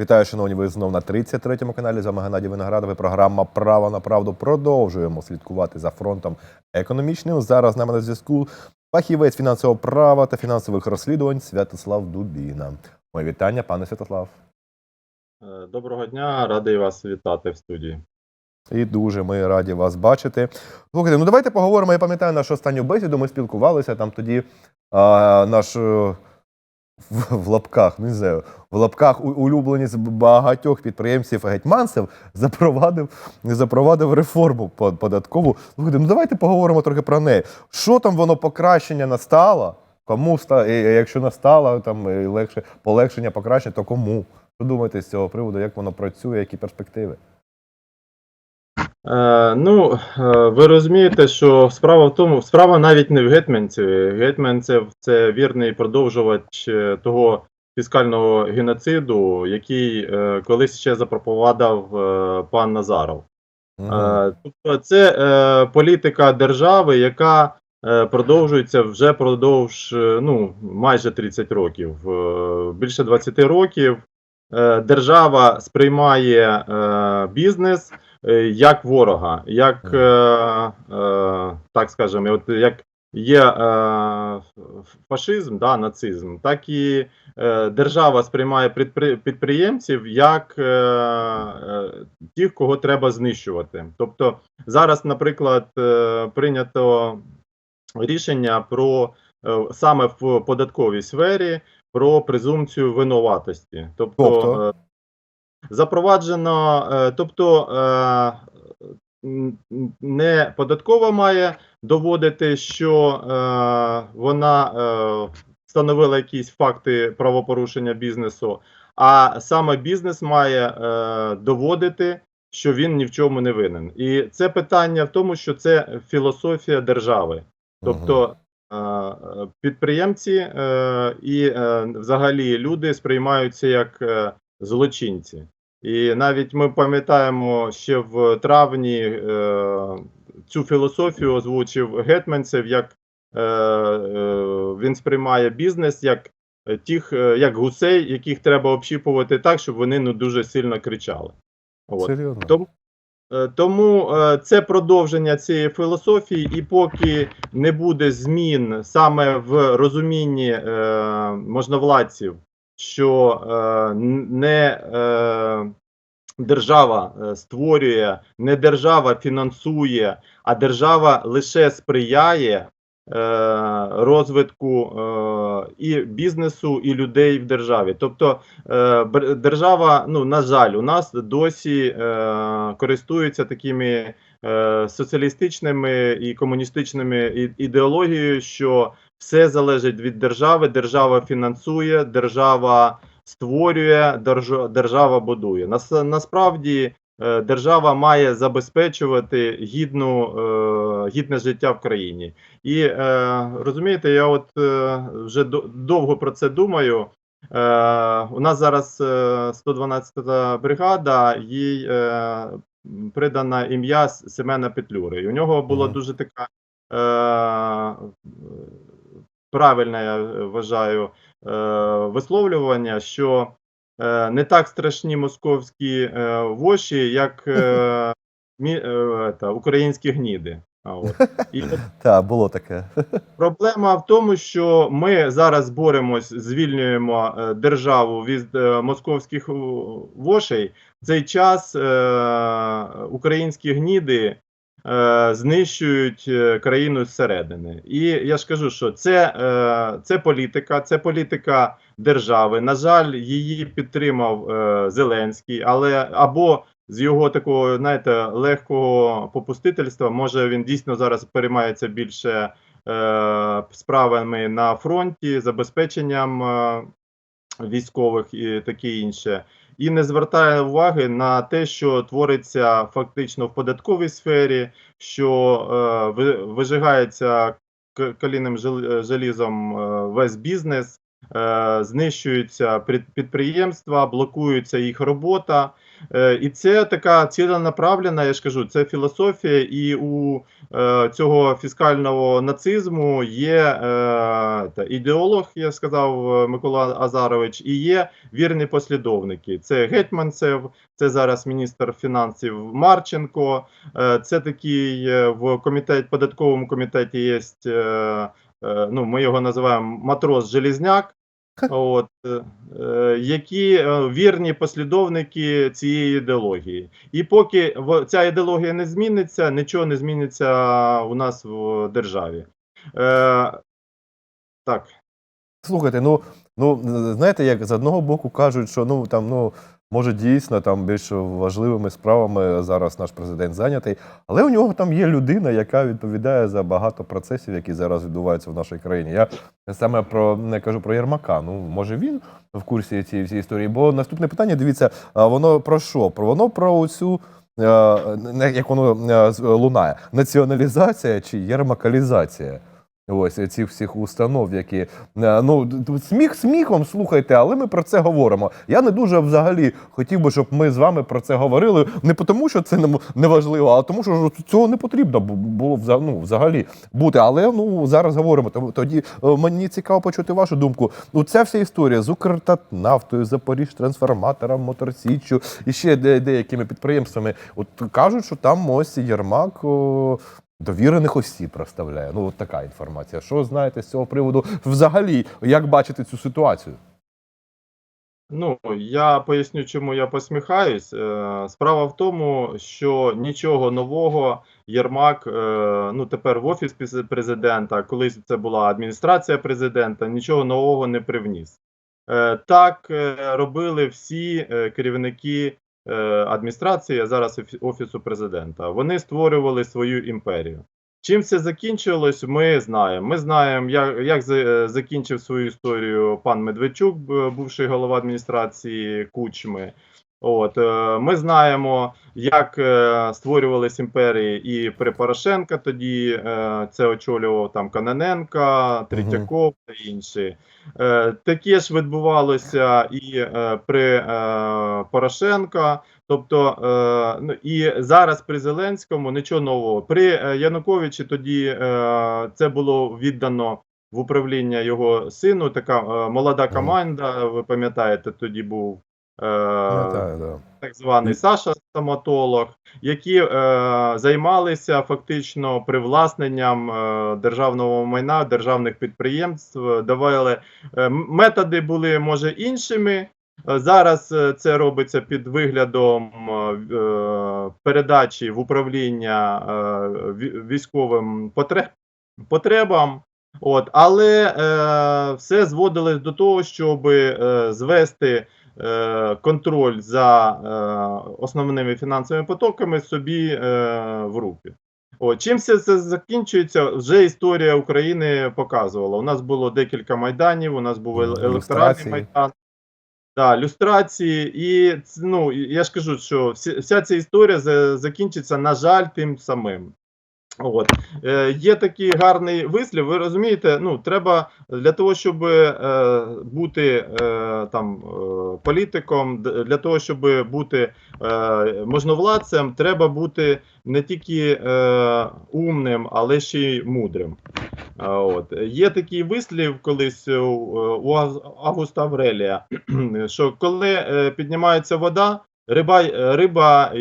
Вітаю, шановні, ви знов на 33-му каналі. З вами Геннадій Виноградов. і Програма Право на правду. Продовжуємо слідкувати за фронтом економічним. Зараз з нами на зв'язку фахівець фінансового права та фінансових розслідувань Святослав Дубіна. Моє вітання, пане Святослав. Е, Доброго дня, радий вас вітати в студії. І дуже ми раді вас бачити. Слухайте, ну давайте поговоримо. Я пам'ятаю нашу останню бесіду. Ми спілкувалися там тоді. А, наш е, в, в лапках, не знаю, в лапках у- улюбленець багатьох підприємців гетьманцев запровадив, запровадив реформу податкову. Слухайте, ну давайте поговоримо трохи про неї. Що там воно покращення настало? Кому якщо настало там легше полегшення, покращення, то кому? Що думаєте з цього приводу? Як воно працює, які перспективи? Е, ну, е, ви розумієте, що справа в тому, справа навіть не в гетьманцеві. Гетьманцев це вірний продовжувач е, того фіскального геноциду, який колись ще запропонував пан Назаров. Е, Тобто це політика держави, яка продовжується вже продовж ну, майже 30 років. Більше 20 років держава сприймає бізнес як ворога, як, е, е, так скажемо, от як є е, фашизм, да, нацизм, так і е, держава сприймає підпри- підприємців як е, е, тих, кого треба знищувати. Тобто зараз, наприклад, е, прийнято рішення про е, саме в податковій сфері про презумпцію винуватості. Тобто, Тобто? Запроваджено, е, тобто е, не податкова має доводити, що е, вона встановила якісь факти правопорушення бізнесу, а саме бізнес має доводити, що він ні в чому не винен. І це питання в тому, що це філософія держави. Тобто підприємці і взагалі люди сприймаються як злочинці. І навіть ми пам'ятаємо, ще в травні е, цю філософію озвучив Гетманцев, як е, е, він сприймає бізнес як е, тих, е, як гусей, яких треба общіпувати так, щоб вони ну дуже сильно кричали. От. Серйозно? Тому, е, тому е, це продовження цієї філософії, і поки не буде змін саме в розумінні е, можновладців, що е, не е, держава е, створює, не держава фінансує, а держава лише сприяє. е, Розвитку е, і бізнесу, і людей в державі. Тобто е, держава, ну на жаль, у нас досі е, користується такими е, соціалістичними і комуністичними ідеологією, що все залежить від держави, держава фінансує, держава створює, держа- держава будує. Нас, насправді е, держава має забезпечувати гідну, е, гідне життя в країні. І е, розумієте, я от вже довго про це думаю. У нас зараз е, 112-та бригада, їй придана ім'я Семена Петлюри. І у нього Мгм. дуже така правильне, я вважаю, е, висловлювання, що е, не так страшні московські е, воші, як е, е, та, українські гніди. А, от. І Так, було таке. Проблема в тому, що ми зараз боремось, звільнюємо е, державу від е, московських е, вошей. В цей час е, українські гніди е, знищують е, країну зсередини. І я ж кажу, що це, е, це політика, це політика держави. На жаль, її підтримав е, Зеленський, але або з його такого, знаєте, легкого попустительства, може він дійсно зараз переймається більше е, справами на фронті, забезпеченням е, військових і таке інше, і не звертає уваги на те, що твориться фактично в податковій сфері, що е, ви- вижигається калійним жел- желізом е, весь бізнес. Е, знищуються підприємства, блокується їх робота. Е, і це така ціленаправлена, я ж кажу, це філософія, і у е, цього фіскального нацизму є та, ідеолог, я сказав Микола Азарович, і є вірні послідовники. Це Гетьманцев, це зараз міністр фінансів Марченко. Це такий в комітет, податковому комітеті є. Е, ну, ми його називаємо матрос Желізняк. От, е, які е, вірні послідовники цієї ідеології. І поки ця ідеологія не зміниться, нічого не зміниться у нас в державі. Так. Слухайте, ну, ну знаєте, як з одного боку кажуть, що ну там ну. Може, дійсно там більш важливими справами зараз наш президент зайнятий, але у нього там є людина, яка відповідає за багато процесів, які зараз відбуваються в нашій країні. Я саме про не кажу про Єрмака. Ну може він в курсі цієї всієї історії? Бо наступне питання, дивіться, воно про що? Про воно про цю як воно е, лунає: націоналізація чи єрмакалізація? Ось цих всіх установ, які е, ну сміх сміхом слухайте, але ми про це говоримо. Я не дуже взагалі хотів би, щоб ми з вами про це говорили. Не тому, що це не, важливо, а тому, що цього не потрібно було ну, взагалі бути. Але ну зараз говоримо. Тоді е, мені цікаво почути вашу думку. Ну, ця вся історія з Укртатнафтою, Запоріж трансформатором, Моторсіччю і ще деякими підприємствами. От кажуть, що там ось Єрмак. О, Довірених осіб розставляє. Ну, от така інформація. Що знаєте з цього приводу взагалі, як бачите цю ситуацію? Ну, я поясню, чому я посміхаюсь. Е, Справа в тому, що нічого нового Єрмак, е, ну тепер в офіс президента, колись це була адміністрація президента, нічого нового не привніс. Е, Так робили всі керівники адміністрації, а зараз офісу президента. Вони створювали свою імперію. Чим це закінчилось, ми знаємо. Ми знаємо, як, як за- закінчив свою історію пан Медведчук, бувший голова адміністрації Кучми. От е, ми знаємо, як е, створювались імперії і при Порошенка. Тоді е, це очолював там Каноненка, Третьяков та інші. Таке ж відбувалося і при Порошенка. Тобто, ну і зараз при Зеленському нічого нового. При Януковичі тоді це було віддано в управління його сину. Така е, молода команда. Ви пам'ятаєте, тоді був. Так званий Саша стоматолог, які е, займалися фактично привласненням е, державного майна, державних підприємств, давали е, методи були може іншими. Е, Зараз е, це робиться під виглядом е, е, передачі в управління е, військовим потребам. От, але е, все зводилось до того, щоб е, звести е, контроль за е, основними фінансовими потоками собі е, в руки. От, чим все це закінчується, вже історія України показувала. У нас було декілька майданів, у нас був ел- електоральний майдан. Да, люстрації, і ну я ж кажу, що вся ця історія закінчиться, на жаль, тим самим. От е, є такий гарний вислів. Ви розумієте, ну треба для того, щоб е, бути е, там е, політиком, для того, щоб бути е, можновладцем, треба бути не тільки е, умним, але ще й мудрим. От є такий вислів колись у, Августа Аврелія, що коли е, піднімається вода, риба, риба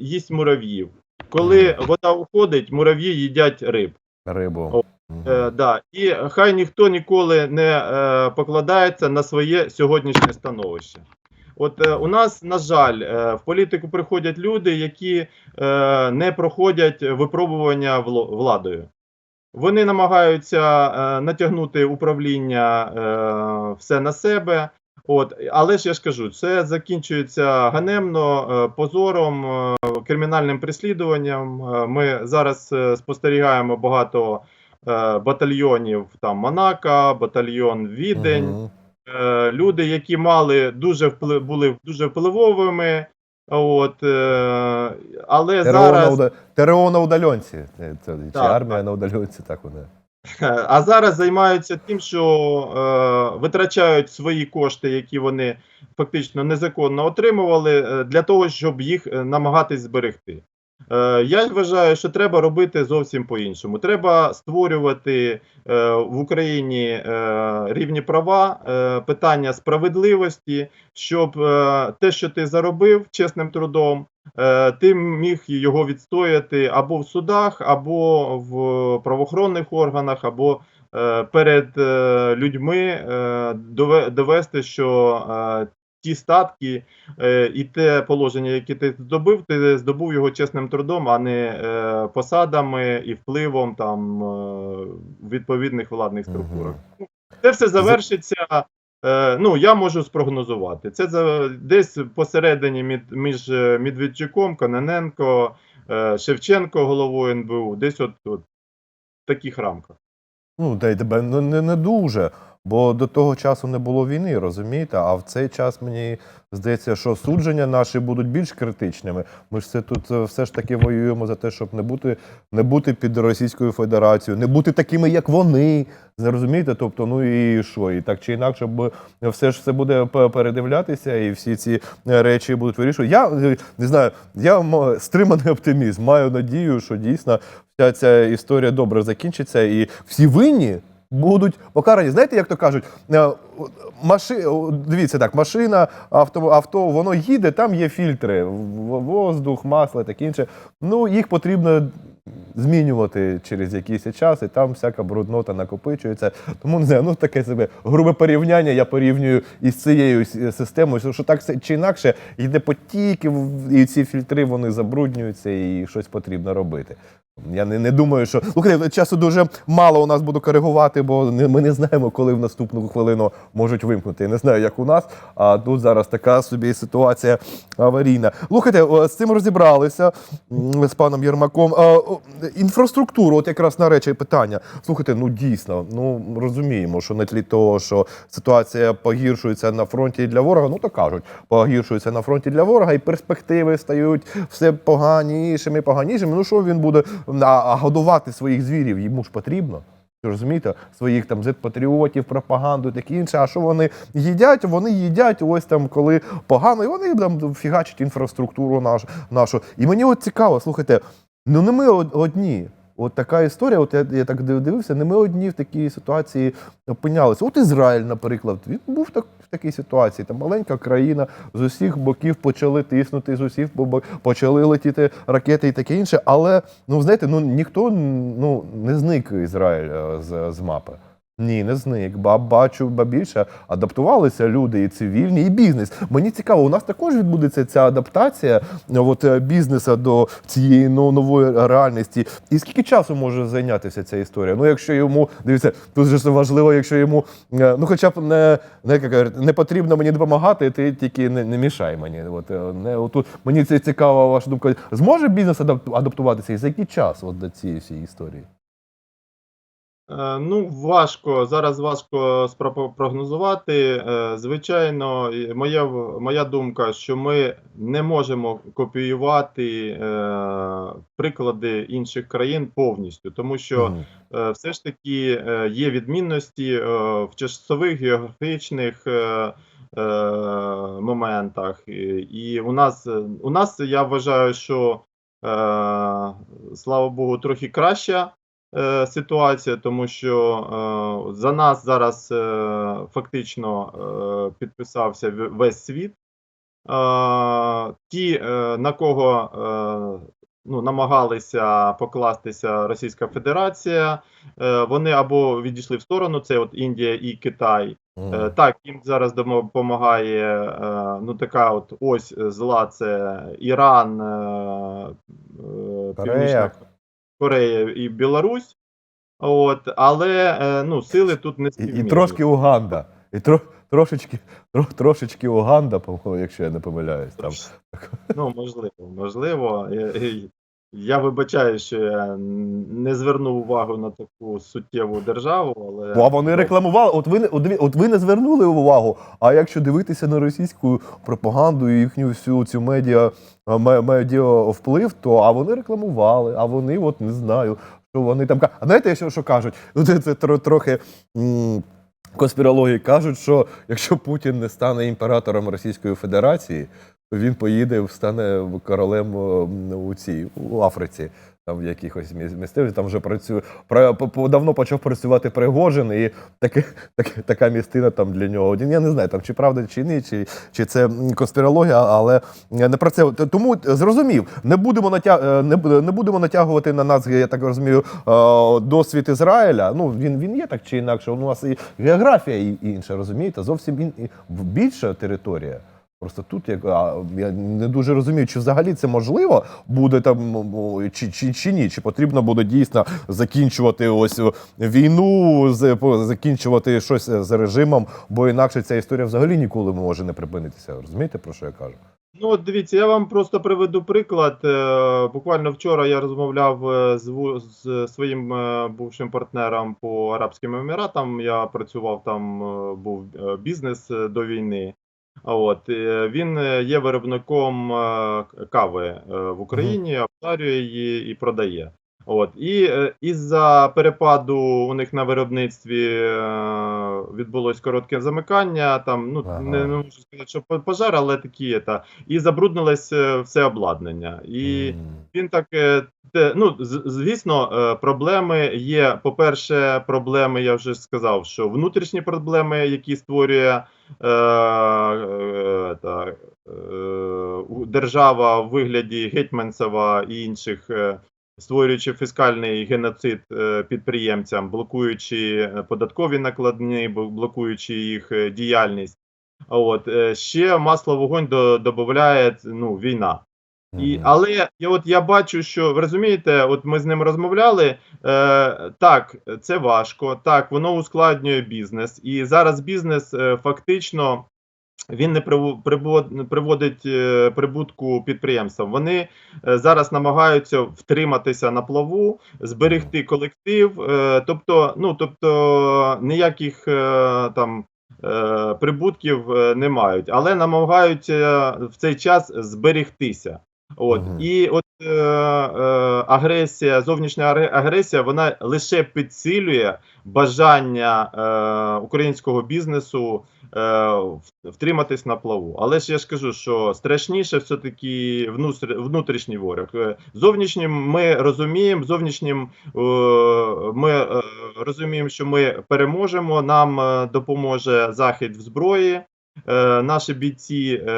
їсть мурав'їв. Коли вода уходить, мурав'ї їдять риб. Рибу. О, Е, да. І хай ніхто ніколи не е, покладається на своє сьогоднішнє становище. От е, у нас, на жаль, е, в політику приходять люди, які е, не проходять випробування владою. Вони намагаються е, натягнути управління е, все на себе. От, але ж я ж кажу, це закінчується ганебно, е, позором, е, кримінальним переслідуванням. Е, Ми зараз спостерігаємо багато батальйонів там Монако, батальйон Відень. Е, люди, які мали дуже вплив, були дуже впливовими. От, але ТРО на, зараз уда... ТРО на удаленці. Це, це, чи Так, армія на удаленці, так вони. А зараз займаються тим, що е, витрачають свої кошти, які вони фактично незаконно отримували, е, для того, щоб їх е, намагатись зберегти. Е, я вважаю, що треба робити зовсім по-іншому. Треба створювати е, в Україні е, рівні права, е, питання справедливості, щоб е, те, що ти заробив чесним трудом, ти міг його відстояти або в судах, або в правоохоронних органах, або е, перед е, людьми е, довести, що е, ті статки е, і те положення, яке ти здобув, ти здобув його чесним трудом, а не е, посадами і впливом там е, відповідних владних структурах. Це все завершиться. Е, ну, я можу спрогнозувати. Це за десь посередині між е, Медведчуком, Кононенко, е, Шевченко головою НБУ, десь от, от в таких рамках. Ну, та й тебе ну, не, не дуже. Бо до того часу не було війни, розумієте? А в цей час мені здається, що судження наші будуть більш критичними. Ми ж це тут е, все ж таки воюємо за те, щоб не бути, не бути під Російською Федерацією, не бути такими, як вони. Розумієте? Тобто, ну і що? І так чи інакше, б все ж все буде передивлятися, і всі ці е, речі будуть вирішувати. Я е, не знаю, я стриманий оптимізм. Маю надію, що дійсно вся ця історія добре закінчиться, і всі винні будуть покарані. Знаєте, як то кажуть, е, маши... дивіться так, машина, авто, авто, воно їде, там є фільтри, воздух, масло, таке інше. Ну, їх потрібно змінювати через якийсь час, і там всяка бруднота накопичується. Тому не знаю, ну таке себе грубе порівняння. Я порівнюю із цією системою, що так чи інакше йде потік, і ці фільтри вони забруднюються, і щось потрібно робити. Я не, не думаю, що слухайте, часу дуже мало у нас буду коригувати, бо не, ми не знаємо, коли в наступну хвилину можуть вимкнути. Я не знаю, як у нас. А тут зараз така собі ситуація аварійна. Слухайте, з цим розібралися з паном Єрмаком. Інфраструктуру, от якраз на речі питання. Слухайте, ну дійсно, ну розуміємо, що на тлі того, що ситуація погіршується на фронті для ворога, ну то кажуть, погіршується на фронті для ворога, і перспективи стають все поганішими, поганішими. Ну що він буде а, годувати своїх звірів? Йому ж потрібно. Розумієте, своїх там зет-патріотів, пропаганду таке інше. А що вони їдять? Вони їдять ось там, коли погано, і вони там фігачать інфраструктуру нашу. нашу. І мені от цікаво, слухайте, ну не ми одні. От така історія, от я, я так див- дивився, не ми одні в такій ситуації опинялися. От Ізраїль, наприклад, він був так, в такій ситуації. Там маленька країна, з усіх боків почали тиснути, з усіх почали летіти ракети і таке інше. Але ну знаєте, ну ніхто ну не зник Ізраїль е, з, з мапи. Ні, не зник. Ба бачу, ба більше адаптувалися люди і цивільні, і бізнес. Мені цікаво, у нас також відбудеться ця адаптація от, е, бізнесу до цієї ну, нової реальності. І скільки часу може зайнятися ця історія? Ну, якщо йому дивіться, тут же важливо, якщо йому е, ну, хоча б не, не, не потрібно мені допомагати, ти тільки не, не мішай мені. От, е, не, отут, мені це цікава ваша думка. Зможе бізнес адап- адаптуватися і за який час от, до цієї всієї історії? Е, Ну, важко зараз важко спро- прогнозувати. Е, Звичайно, моя моя думка, що ми не можемо копіювати е, приклади інших країн повністю, тому що все ж таки є відмінності в часових географічних моментах. І, у нас у нас я вважаю, що слава Богу, трохи краща ситуація, тому що е, за нас зараз е, фактично е, підписався весь світ. Е, ті, е, на кого е, ну, намагалися покластися Російська Федерація, е, вони або відійшли в сторону, це от Індія і Китай. Е, Так, їм зараз допомагає е, ну, така от ось зла, це Іран, е, е, Північна Корея і Білорусь. От, але е, ну, сили тут не І, співмірні. і трошки Уганда. І тро, трошечки, тро, трошечки Уганда, якщо я не помиляюсь. Там. Ну, можливо, можливо. Я, я вибачаю, що я не звернув увагу на таку суттєву державу, але Ну, а вони рекламували. От ви, не- от, ви- от ви не звернули увагу. А якщо дивитися на російську пропаганду і їхню всю цю медіа, ме- медіа вплив, то а вони рекламували, а вони, от не знаю, що вони там ка- А знаєте, що, що кажуть? Ну, це, це тро- трохи. м, Конспірології кажуть, що якщо Путін не стане імператором Російської Федерації, він поїде, стане королем у цій у Африці, там в якихось міс- місцеві, там вже працює давно почав працювати Пригожин, і таке, таке, така містина там для нього. Я не знаю, там чи правда, чи ні, чи, чи це конспірологія, але не про це. Тому зрозумів, не будемо натя... е, не, не будемо натягувати на нас, я так розумію, е, досвід Ізраїля. Ну він, він є так чи інакше. У нас і географія інша, розумієте, зовсім ін... більша територія. Просто тут як я не дуже розумію, чи взагалі це можливо буде там чи, чи, чи ні, чи потрібно буде дійсно закінчувати ось війну, з- по- закінчувати щось з режимом, бо інакше ця історія взагалі ніколи може не припинитися. Розумієте, про що я кажу? Ну, от дивіться, я вам просто приведу приклад. Е, Буквально вчора я розмовляв е, з, з своїм е, бувшим партнером по Арабським Еміратам. Я працював там, е, був е, бізнес е, до війни. От е, він е, є виробником е, кави в Україні, обтарює її і продає. От і е, із-за перепаду у них на виробництві е, відбулось коротке замикання. Там ну Ага. не, не можу сказати, що по- пожар, але такі та і забруднилось е, все обладнання. І М. він так, те, ну звісно, проблеми є. По-перше, проблеми, я вже сказав, що внутрішні проблеми, які створює е, е, та, е, держава в вигляді Гетьманцева і інших. Створюючи фіскальний геноцид е, підприємцям, блокуючи е, податкові накладні, блокуючи їх е, діяльність. А От ще масло вогонь до, додає ну, війна. І, але я от я бачу, що ви розумієте, от ми з ним розмовляли. Е, так, це важко, так, воно ускладнює бізнес. І зараз бізнес е, фактично він не приво- приводить е, прибутку підприємствам. Вони е, зараз намагаються втриматися на плаву, зберегти колектив. Е, тобто, ну тобто ніяких там. Прибутків не мають, але намагаються в цей час зберегтися. От Мгм. і от е, е, агресія, зовнішня агре- агресія, вона лише підсилює бажання е, українського бізнесу е, втриматись на плаву. Але ж я ж кажу, що страшніше все-таки внус- внутрішній ворог. Е, Зовнішнім ми розуміємо, зовнішнім е, ми е, розуміємо, що ми переможемо. Нам е, допоможе захід в зброї. Е, наші бійці е,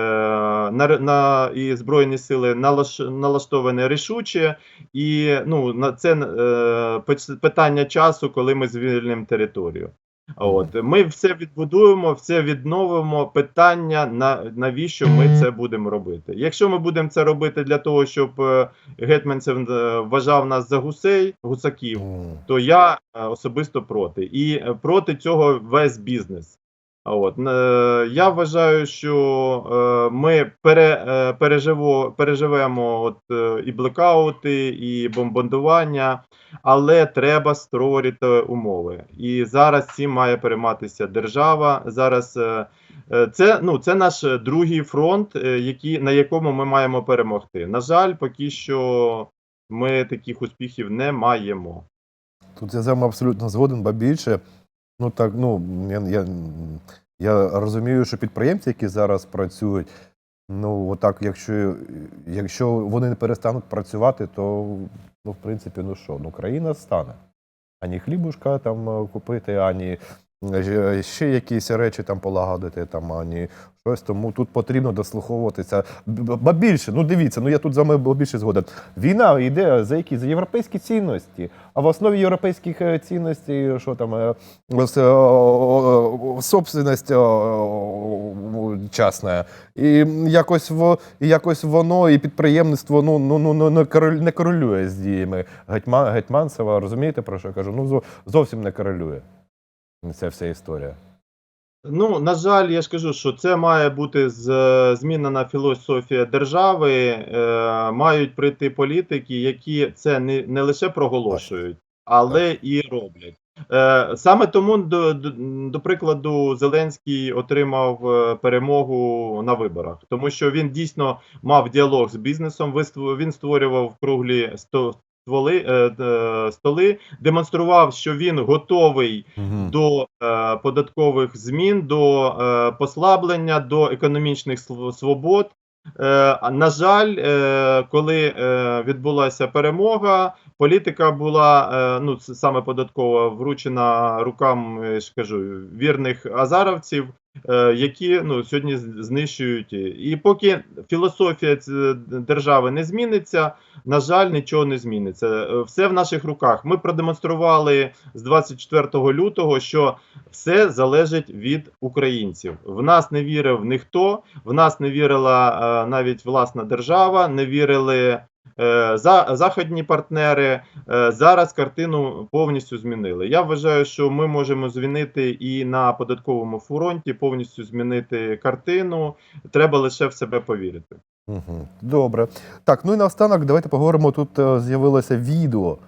на, на і збройні сили налаш, налаштовані рішуче, і ну на це е, питання часу, коли ми звільнимо територію. От ми все відбудуємо, все відновимо. Питання на навіщо ми це будемо робити? Якщо ми будемо це робити для того, щоб е, гетьманцев вважав нас за гусей, гусаків, то я е, особисто проти. І проти цього весь бізнес. От е, я вважаю, що е, ми пере, е, переживо, переживемо от, і блекаути, і бомбардування, але треба створити умови. І зараз цим має перейматися держава. Зараз це, ну, це наш другий фронт, який, на якому ми маємо перемогти. На жаль, поки що ми таких успіхів не маємо. Тут я з вами абсолютно згоден, ба більше. Ну так, ну я, я, я розумію, що підприємці, які зараз працюють, ну отак, якщо, якщо вони не перестануть працювати, то ну, в принципі, ну що, ну країна стане. Ані хлібушка там е, купити, ані ще якісь речі там полагодити, там, ані щось. Тому тут потрібно дослуховуватися. Ба більше, ну дивіться, ну я тут з вами більше згоден. Війна йде за які? За європейські цінності. А в основі європейських е, цінностей, що там, е, е, собственність частна. І якось, в, якось воно, і підприємництво ну, ну, ну, ну, не, корелює з діями Гетьма, Гетьманцева. Розумієте, про що я кажу? Ну, зовсім не корелює. Ця вся історія. Ну, на жаль, я ж кажу, що це має бути змінена філософія держави. Е, мають прийти політики, які це не, не лише проголошують, але і роблять. Е, саме тому, до, до, до прикладу, Зеленський отримав е, перемогу на виборах, тому що він дійсно мав діалог з бізнесом. Він створював круглі стволи, е, столи, демонстрував, що він готовий Мгм. до е, податкових змін, до е, послаблення, до економічних свобод. Е, на жаль, е, коли е, відбулася перемога, політика була е, ну саме податкова вручена рукам, е, ж кажу, вірних азаровців, які ну сьогодні знищують. І поки філософія держави не зміниться, на жаль, нічого не зміниться. Е, Все в наших руках. Ми продемонстрували з 24 лютого, що все залежить від українців. В нас не вірив ніхто, в нас не вірила е, навіть власна держава, не вірили е, за, заходні партнери. Е, зараз картину повністю змінили. Я вважаю, що ми можемо змінити і на податковому фронті, повністю змінити картину. Треба лише в себе повірити. Добре. Так, ну і наостанок, давайте поговоримо. Тут е, з'явилося відео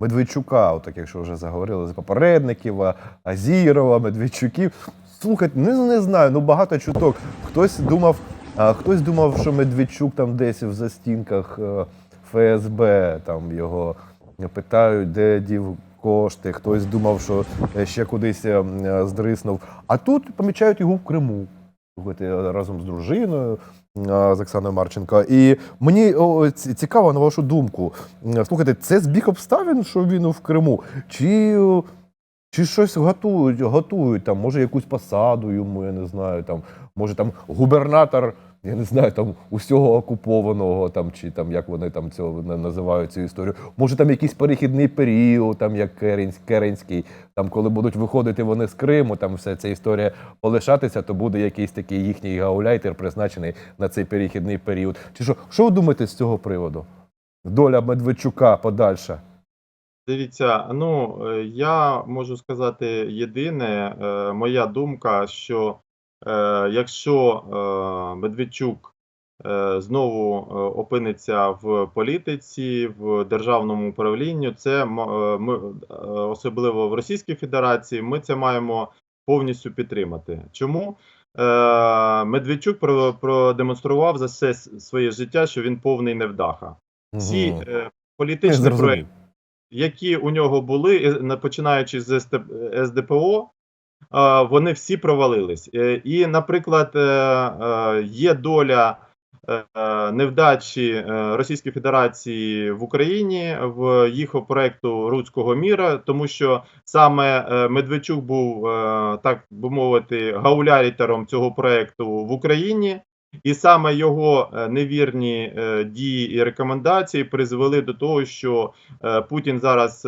Медведчука, отак, якщо вже заговорили з попередників, Азірова, Медведчуків. Слухайте, ну не знаю, ну багато чуток. Хтось думав, а, хтось думав, що Медведчук там десь в застінках е, ФСБ, там його питають, де дів кошти. Хтось думав, що ще кудись е, м, е, здриснув. А тут помічають його в Криму. Разом з дружиною з Оксаною Марченко. І мені цікаво на вашу думку. Слухайте, це збіг обставин, що він в Криму? Чи, чи щось готують, готують там, може, якусь посаду йому, я не знаю, там, може там губернатор. Я не знаю, там усього окупованого, там чи там як вони там цього на- називають цю історію. Може, там якийсь перехідний період, там як Керенсь, Керенський, там коли будуть виходити вони з Криму, там вся ця історія полишатися, то буде якийсь такий їхній гауляйтер призначений на цей перехідний період. Чи що? Що ви думаєте з цього приводу? Доля Медведчука подальша. Дивіться, ну е, я можу сказати єдине, е, моя думка, що якщо е, Медведчук е, знову е, опиниться в політиці, в державному управлінні, це е, ми, е, особливо в Російській Федерації, ми це маємо повністю підтримати. Чому? Е, Медведчук про- продемонстрував за все своє життя, що він повний невдаха. Всі е, політичні проекти які у нього були, е, на- починаючи з СДПО, е, вони всі провалились. Е, І, наприклад, е, е, є доля невдачі Російської Федерації в Україні в їх проекту Руського міра, тому що саме Медведчук був, так би мовити, гауляйтером цього проекту в Україні. І саме його невірні дії і рекомендації призвели до того, що Путін зараз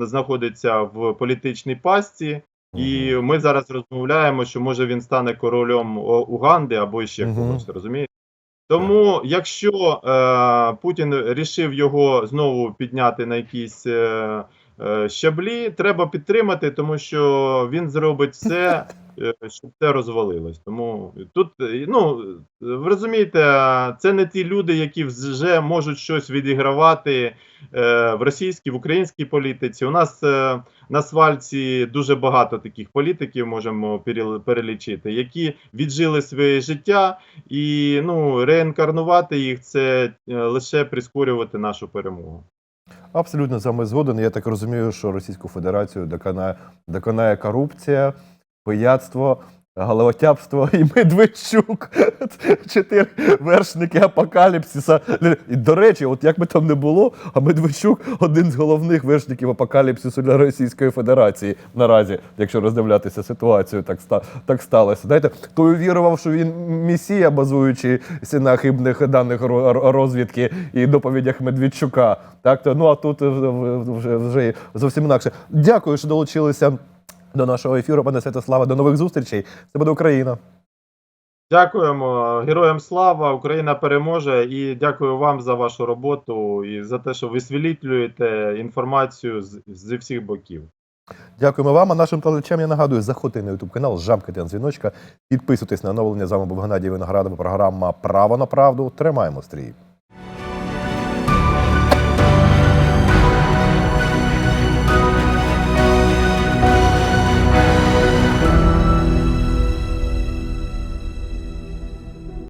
знаходиться в політичній пастці, і ми зараз розмовляємо, що може він стане королем Уганди або ще когось, розумієте? Тому, якщо е, Путін рішив його знову підняти на якісь е, е, щаблі, треба підтримати, тому що він зробить все, щоб це розвалилось. Тому тут, е, ну ви розумієте, це не ті люди, які вже можуть щось відігравати е, в російській, в українській політиці. У нас е, на свальці дуже багато таких політиків можемо перелічити, які віджили своє життя, і ну реінкарнувати їх це е, лише прискорювати нашу перемогу. Абсолютно вами згоден. Я так розумію, що Російську Федерацію доконає, доконає корупція, пияцтво, головотяпство і Медведчук. Чотири вершники апокаліпсиса. І, до речі, от як би там не було, а Медведчук один з головних вершників апокаліпсису для Російської Федерації наразі, якщо роздивлятися ситуацію, так ста так сталося. Знаєте, той вірував, що він месія, базуючись на хибних даних ро- ро- розвідки і доповідях Медведчука. Так то ну а тут вже, вже зовсім інакше. Дякую, що долучилися до нашого ефіру, пане Святославе. До нових зустрічей. Це буде Україна. Дякуємо героям слава! Україна переможе і дякую вам за вашу роботу і за те, що ви висвітлюєте інформацію з, зі всіх боків. Дякуємо вам. А нашим телечам я нагадую, заходьте на YouTube канал, жамкайте на дзвіночка, підписуйтесь на оновлення. З вами був Геннадій Виноградов. Програма Право на правду. Тримаємо стрій.